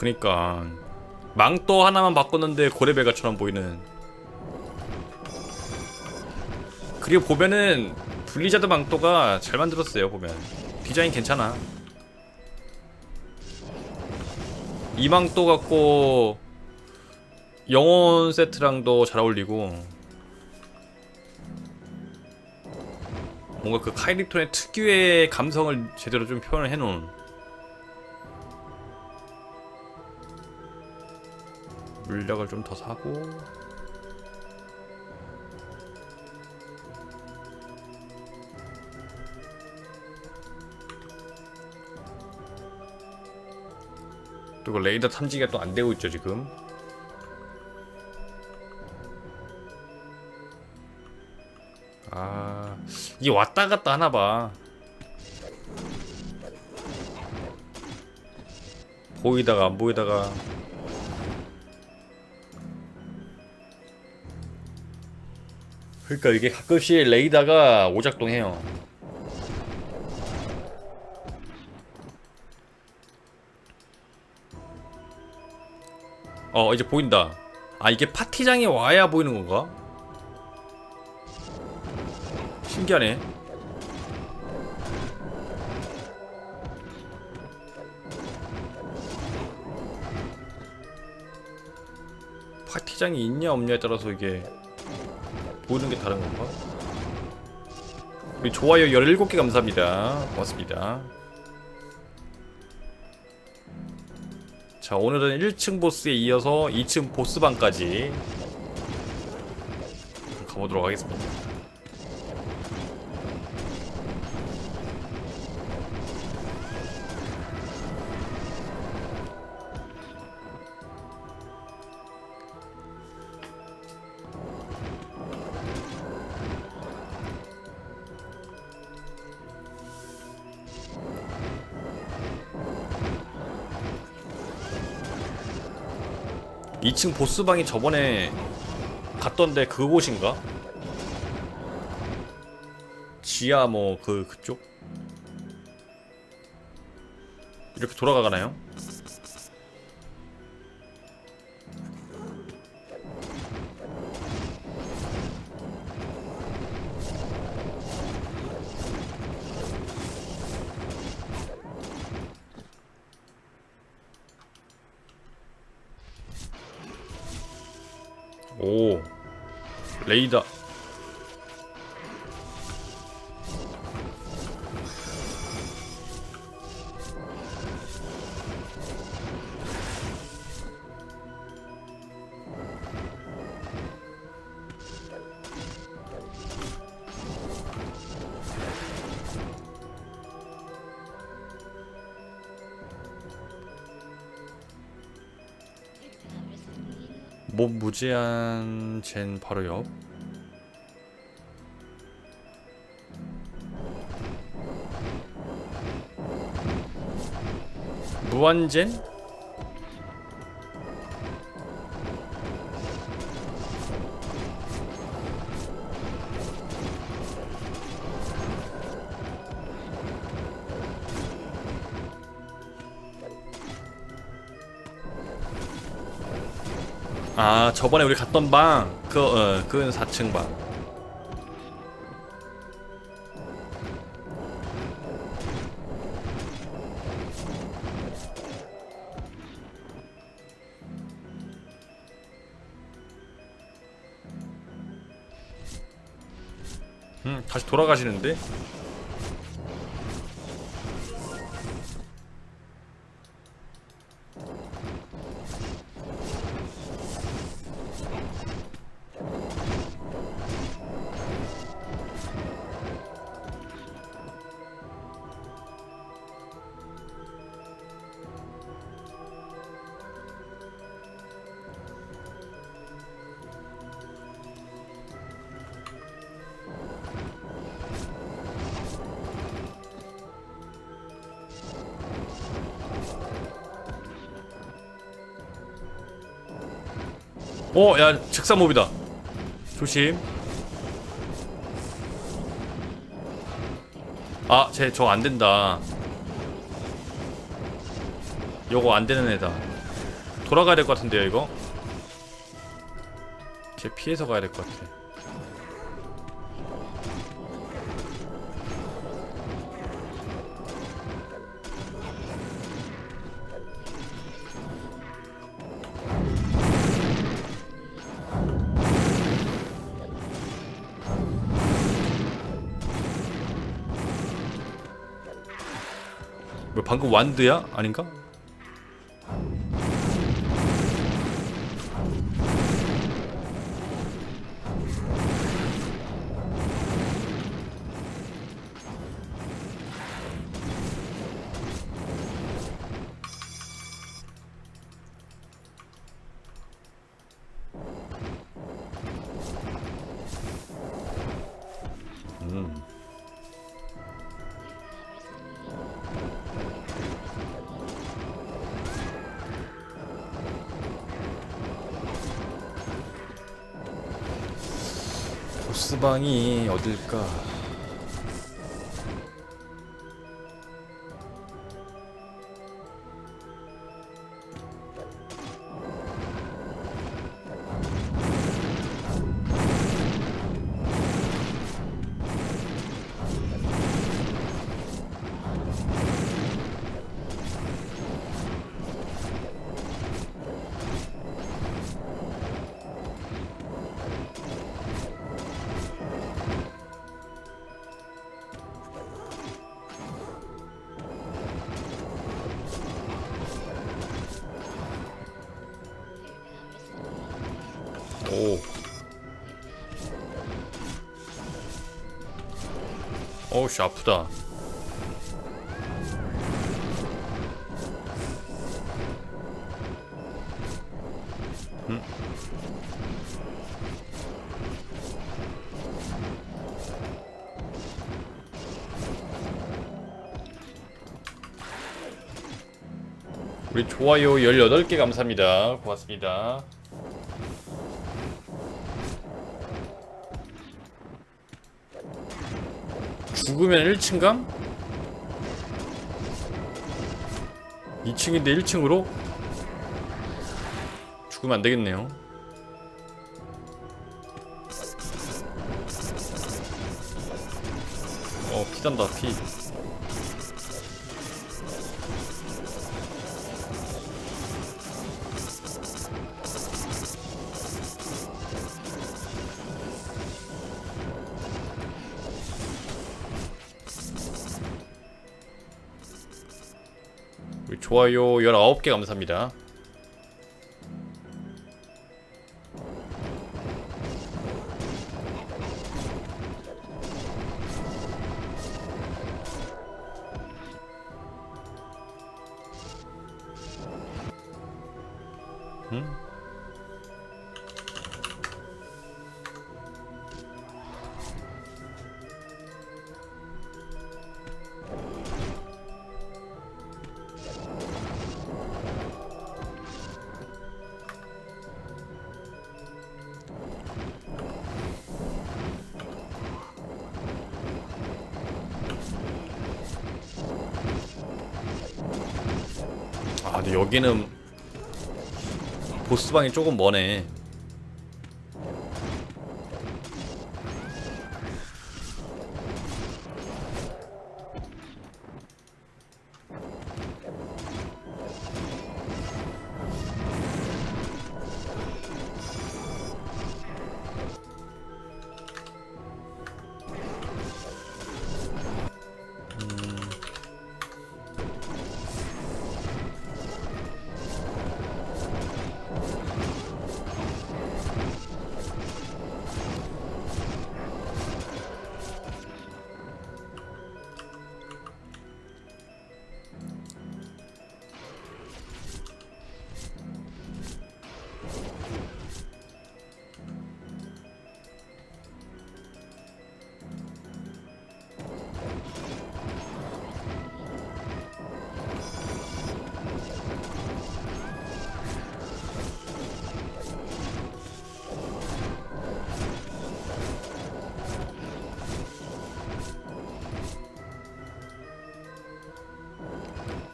그니까 망토 하나만 바꿨는데 고레베가처럼 보이는. 그리고 보면은 블리자드 망토가 잘 만들었어요 보면. 디자인 괜찮아. 이 망토 갖고 영혼 세트랑도 잘 어울리고 뭔가 그 카이리톤의 특유의 감성을 제대로 좀 표현을 해놓은 물약을 좀 더 사고. 그리고 레이더 탐지기가 또 안 되고 있죠 지금. 아 이게 왔다 갔다 하나 봐. 보이다가 안 보이다가 그러니까 이게 가끔씩 레이더가 오작동해요. 어 이제 보인다. 아 이게 파티장에 와야 보이는 건가? 신기하네. 파티장이 있냐 없냐에 따라서 이게 보이는 게 다른 건가? 우리 좋아요 17개 감사합니다. 고맙습니다. 자 오늘은 1층 보스에 이어서 2층 보스방까지. 가보도록 하겠습니다 2층 보스방이 저번에 갔던데 그곳인가? 지하 뭐 그 그쪽? 이렇게 돌아가나요? 몸 무제한 젠 바로 옆 무한젠? 아 저번에 우리 갔던 방 그, 어, 그건 4층 방 음, 다시 돌아가시는데? 어, 야, 즉사 몹이다. 조심. 아, 쟤 저거 안 된다. 요거 안 되는 애다. 돌아가야 될 것 같은데요 이거 쟤 피해서 가야 될 것 같아 방금 완드야? 아닌가? 보스방이 어딜까? 오. 어우씨 아프다. 음. 우리 좋아요 18개 감사합니다. 고맙습니다. 죽으면 1층 감? 2층인데 1층으로? 죽으면 안 되겠네요. 어, 피단다, 피. 좋아요 19개 감사합니다. 여기는 보스방이 조금 머네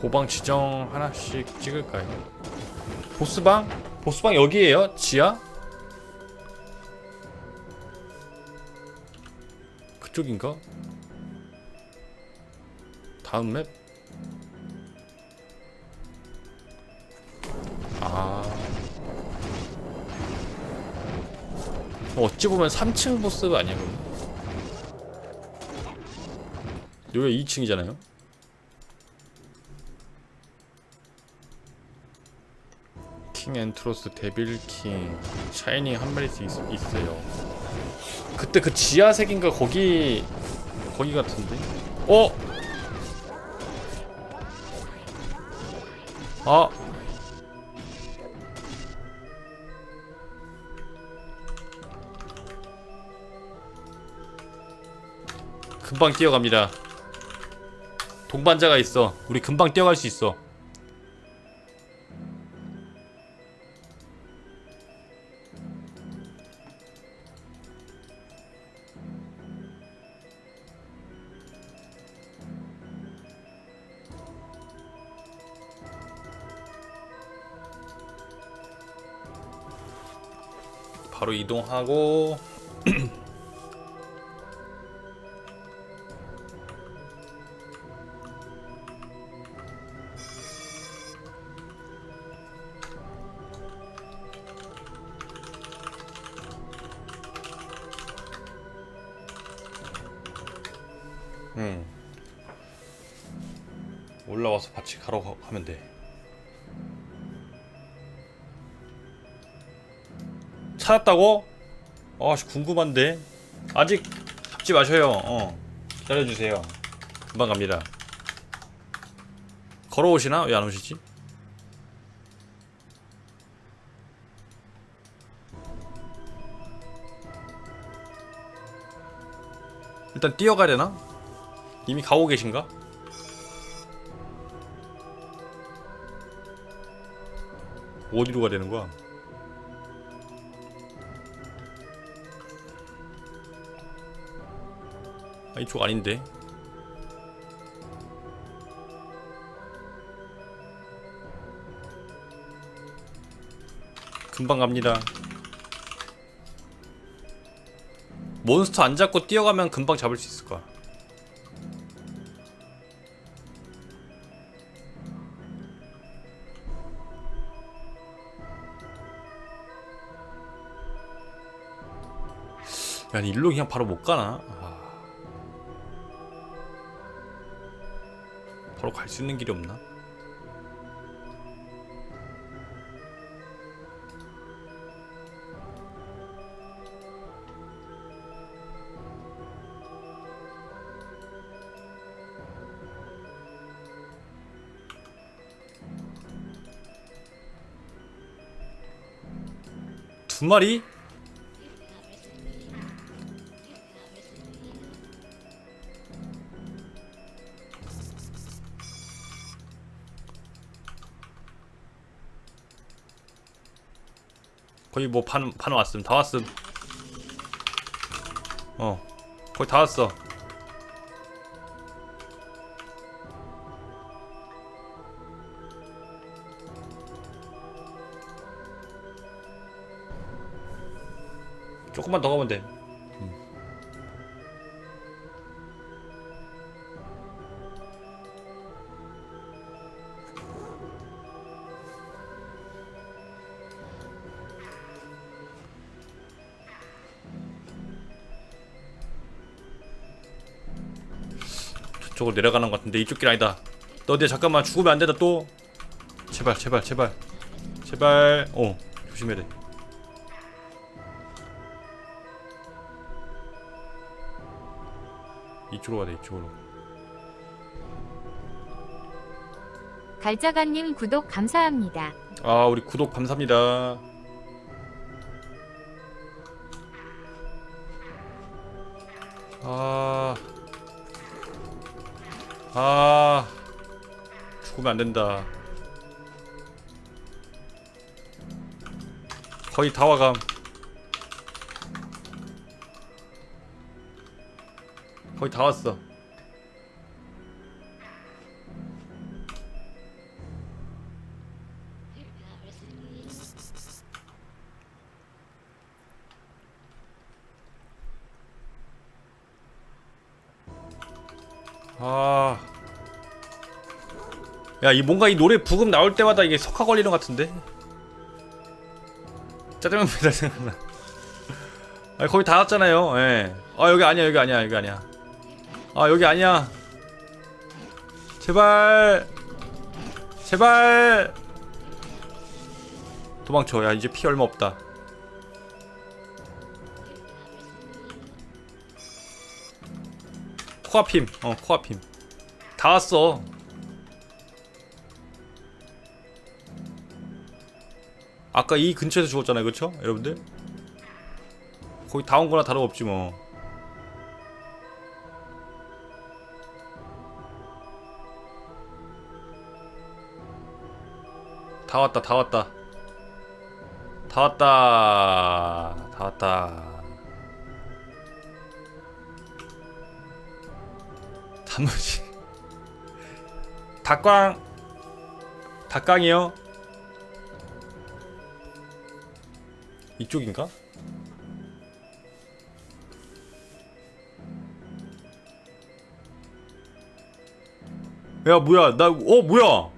보방 지정 하나씩 찍을까요? 보스방? 보스방 여기에요? 지하? 그쪽인가? 다음 맵? 아 어찌 보면 3층 보스 아니야 그럼? 여기 2층이잖아요. 엔트로스 데빌 킹 샤이닝 한 마리씩 있, 있어요. 그때 그 지하색인가 거기 거기 같은데. 어? 아. 금방 뛰어갑니다. 동반자가 있어. 우리 금방 뛰어갈 수 있어. 이동하고 응. 올라와서 같이 가러 가, 가면 돼. 찾았다고? 아씨 궁금한데. 아직 잡지 마셔요. 어. 기다려주세요. 금방 갑니다. 걸어오시나? 왜 안 오시지? 일단 뛰어가야 되나? 이미 가고 계신가? 어디로 가야 되는 거야? 아, 이쪽 아닌데. 금방 갑니다. 몬스터 안 잡고 뛰어가면 금방 잡을 수 있을 거야. 야, 일로 그냥 바로 못 가나? 바로 갈 수 있는 길이 없나? 두 마리? 거의 뭐 반 반 왔음. 다 왔음. 어 거의 다 왔어. 조금만 더 가면 돼 저쪽으로 내려가는 것 같은데 이쪽 길 아니다. 너내 잠깐만 죽으면 안 된다 또. 제발 제발 제발 제발. 어 조심해야 돼. 이쪽으로 가야 돼 이쪽으로. 갈자가님 구독 감사합니다. 아 우리 구독 감사합니다. 아. 아. 죽으면 안 된다. 거의 다 와감. 거의 다 왔어. 아. 야, 이 뭔가 이 노래 부금 나올 때마다 이게 석화 걸리는 것 같은데? 짜장면 배달 생각나. 아, 거의 다 왔잖아요. 예. 아, 여기 아니야, 여기 아니야, 여기 아니야. 아, 여기 아니야. 제발. 제발. 도망쳐. 야, 이제 피 얼마 없다. 코앞힘. 어, 코앞힘. 다 왔어. 아까 이 근처에서 죽었잖아요, 그렇죠? 여러분들? 거의 다 온 거나 다름없지 뭐. 다 왔다, 다 왔다. 다 왔다. 다 왔다. 단무지. 닭광. 닭광이요? 이쪽인가? 야 뭐야 나 어 뭐야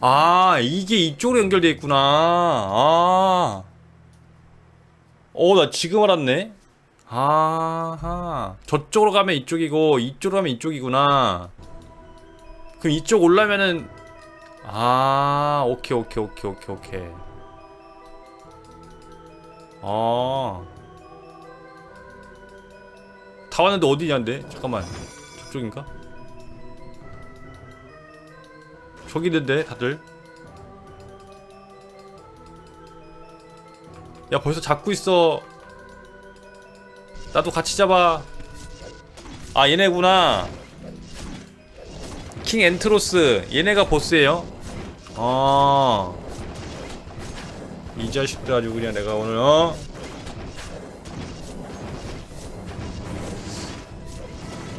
아 이게 이쪽으로 연결돼 있구나 아어 나 지금 알았네 아하 저쪽으로 가면 이쪽이고 이쪽으로 가면 이쪽이구나 그럼 이쪽 올라면은 아 오케이 오케이 오케이 오케이 오케이 아. 다 왔는데 어디냐인데? 잠깐만. 저쪽인가? 저기 있는데 다들. 야 벌써 잡고 있어. 나도 같이 잡아. 아 얘네구나. 킹 엔트로스 얘네가 보스예요. 아. 이 자식들 아주 그냥 내가 오늘 어?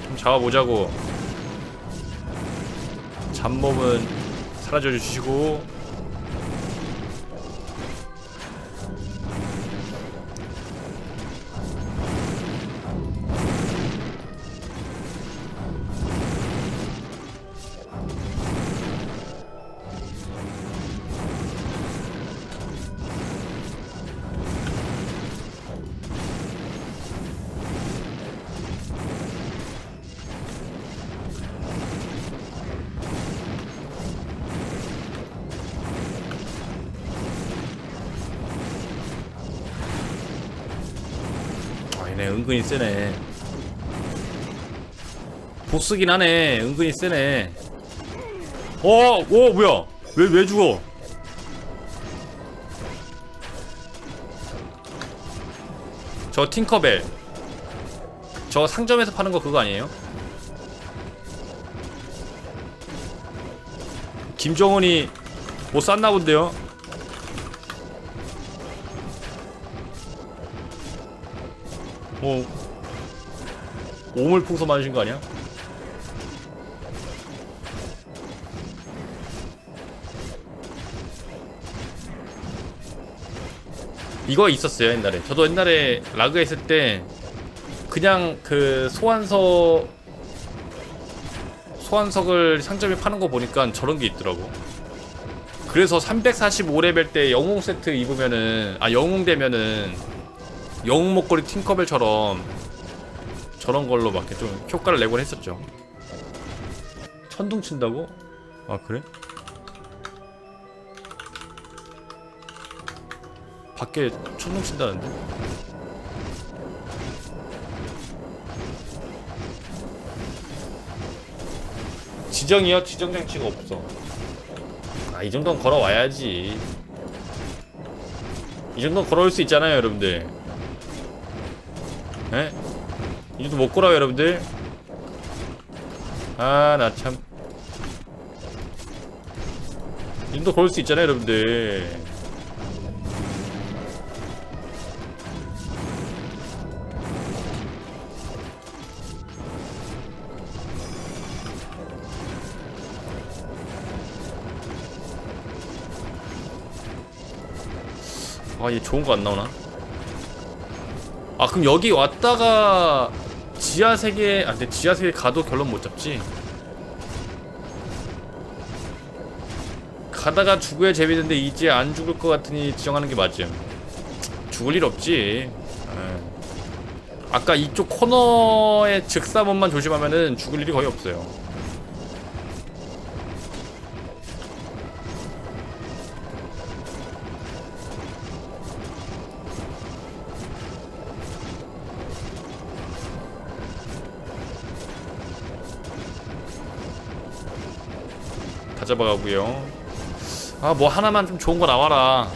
좀 잡아보자고 잡몸은 사라져 주시고 은근히 세네 보스긴 하네 은근히 세네 어! 오 뭐야 왜 왜 죽어 저 팅커벨 저 상점에서 파는 거 그거 아니에요? 김정은이 뭐 쌌나 본데요? 뭐 오물풍선 맞으신 거 아니야? 이거 있었어요 옛날에 저도 옛날에 라그 했을 때 그냥 그 소환석 소환석을 상점에 파는 거 보니까 저런 게 있더라고 그래서 345레벨 때 영웅 세트 입으면은 아 영웅 되면은 영웅 목걸이 팅커벨처럼 저런 걸로 막 이렇게 좀 효과를 내곤 했었죠. 천둥 친다고? 아 그래? 밖에 천둥 친다는데? 지정이요? 지정 장치가 없어. 아 이 정도는 걸어와야지. 이 정도는 걸어올 수 있잖아요, 여러분들. 에? 이 정도 못 걸어요, 여러분들. 아, 나 참. 이 정도 걸을 수 있잖아요, 여러분들. 아, 얘 좋은 거 안 나오나? 아, 그럼 여기 왔다가 지하 세계 아 근데 지하 세계 가도 결론 못 잡지? 가다가 죽어야 재밌는데 이제 안 죽을 것 같으니 지정하는 게 맞음. 죽을 일 없지. 예. 아까 이쪽 코너의 즉사문만 조심하면은 죽을 일이 거의 없어요 다 잡아가고요. 아 뭐 하나만 좀 좋은 거 나와라.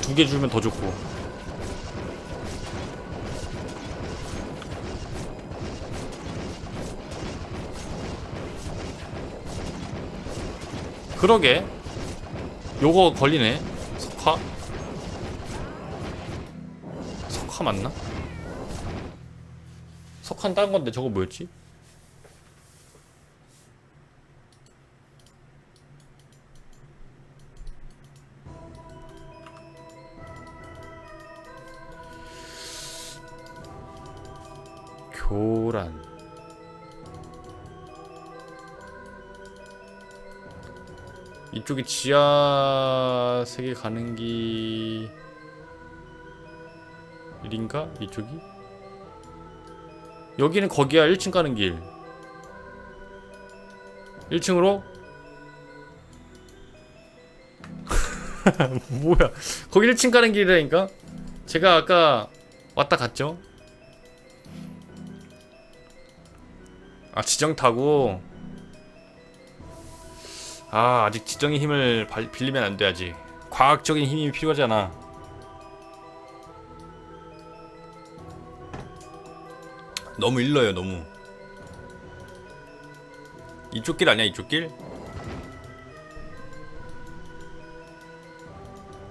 두 개 주면 더 좋고. 그러게. 요거 걸리네. 석화? 석화 맞나? 석화는 딴 건데 저거 뭐였지? 교란 이쪽이 지하 세계 가는 길인가? 이쪽이? 여기는 거기야 1층 가는 길 1층으로? 뭐야 거기 1층 가는 길이라니까? 제가 아까 왔다 갔죠? 아 지정 타고? 아 아직 지정의 힘을 발- 빌리면 안돼 아직 과학적인 힘이 필요하잖아. 너무 일러요 너무. 이쪽 길 아니야 이쪽 길?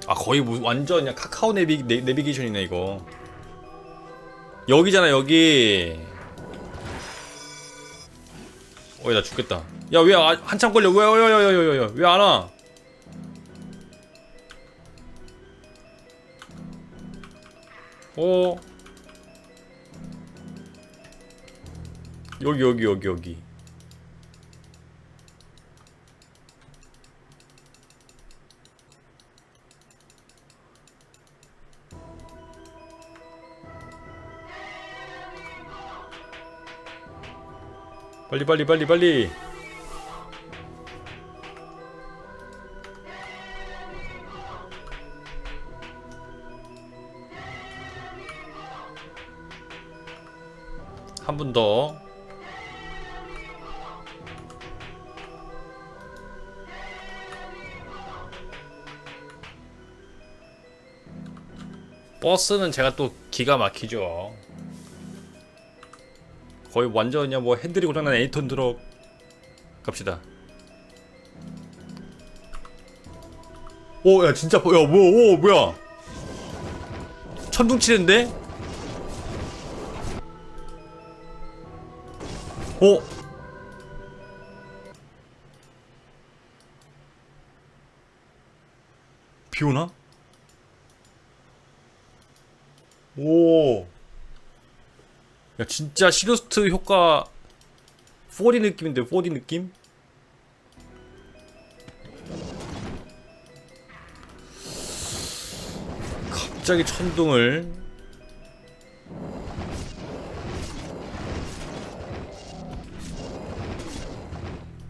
아 거의 무, 완전 그냥 카카오 내비, 내, 내비게이션이네 이거. 여기잖아 여기 어이 나 죽겠다. 야 왜 한참 걸려? 왜왜왜왜왜안 와? 어? 여기 여기 여기 여기 빨리 빨리 빨리 빨리 한 분 더. 버스는 제가 또 기가 막히죠. 거의 완전 그냥 뭐 핸들이 고장난 에이턴 들어 갑시다. 오, 야 진짜, 야 뭐, 오, 뭐야? 천둥치는데? 어? 비 오나? 오. 야 진짜 시로스트 효과 4D 느낌인데 4D 느낌? 갑자기 천둥을